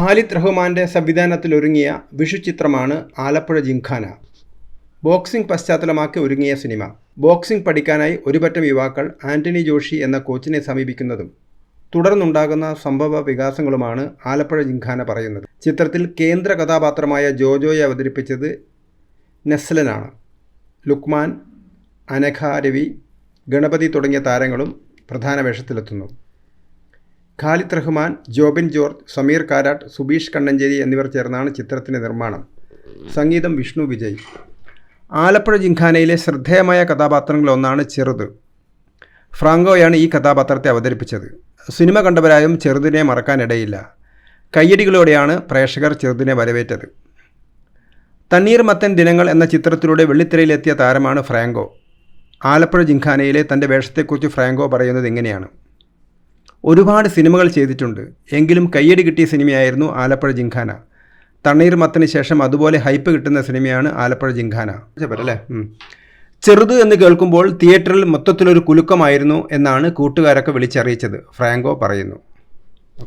ഖാലിദ് റഹ്മാന്റെ സംവിധാനത്തിൽ ഒരുങ്ങിയ വിഷു ചിത്രമാണ് ആലപ്പുഴ ജിംഖാന. ബോക്സിംഗ് പശ്ചാത്തലമാക്കി ഒരുങ്ങിയ സിനിമ. ബോക്സിംഗ് പഠിക്കാനായി ഒരുപറ്റം യുവാക്കൾ ആന്റണി ജോഷി എന്ന കോച്ചിനെ സമീപിക്കുന്നതും തുടർന്നുണ്ടാകുന്ന സംഭവ വികാസങ്ങളുമാണ് ആലപ്പുഴ ജിംഖാന പറയുന്നത്. ചിത്രത്തിൽ കേന്ദ്ര കഥാപാത്രമായ ജോജോയെ അവതരിപ്പിച്ചത് നെസ്ലനാണ്. ലുക്മാൻ അനഘ രവി ഗണപതി തുടങ്ങിയ താരങ്ങളും പ്രധാന വേഷത്തിലെത്തുന്നു. ഖാലിദ് റഹ്മാൻ ജോബിൻ ജോർജ് സമീർ കാരാട്ട് സുബീഷ് കണ്ണഞ്ചേരി എന്നിവർ ചേർന്നാണ് ചിത്രത്തിന്റെ നിർമ്മാണം. സംഗീതം വിഷ്ണു വിജയ്. ആലപ്പുഴ ജിംഖാനയിലെ ശ്രദ്ധേയമായ കഥാപാത്രങ്ങളിലൊന്നാണ് ചെറുത്. ഫ്രാങ്കോയാണ് ഈ കഥാപാത്രത്തെ അവതരിപ്പിച്ചത്. സിനിമ കണ്ടവരായും ചെറുതിനെ മറക്കാനിടയില്ല. കയ്യടികളോടെയാണ് പ്രേക്ഷകർ ചെറുതിനെ വരവേറ്റത്. തണ്ണീർ മത്തൻ ദിനങ്ങൾ എന്ന ചിത്രത്തിലൂടെ വെള്ളിത്തിരയിലെത്തിയ താരമാണ് ഫ്രാങ്കോ. ആലപ്പുഴ ജിംഖാനയിലെ തന്റെ വേഷത്തെക്കുറിച്ച് ഫ്രാങ്കോ പറയുന്നത് ഇങ്ങനെയാണ്. ഒരുപാട് സിനിമകൾ ചെയ്തിട്ടുണ്ട്. എങ്കിലും കയ്യടി കിട്ടിയ സിനിമയായിരുന്നു ആലപ്പുഴ ജിംഖാന തണ്ണീർമത്തിന് ശേഷം അതുപോലെ ഹൈപ്പ് കിട്ടുന്ന സിനിമയാണ് ആലപ്പുഴ ജിംഖാന അല്ലേ. ചെറുത് എന്ന് കേൾക്കുമ്പോൾ തിയേറ്ററിൽ മൊത്തത്തിലൊരു കുലുക്കമായിരുന്നു എന്നാണ് കൂട്ടുകാരൊക്കെ വിളിച്ചറിയിച്ചത്. ഫ്രാങ്കോ പറയുന്നു.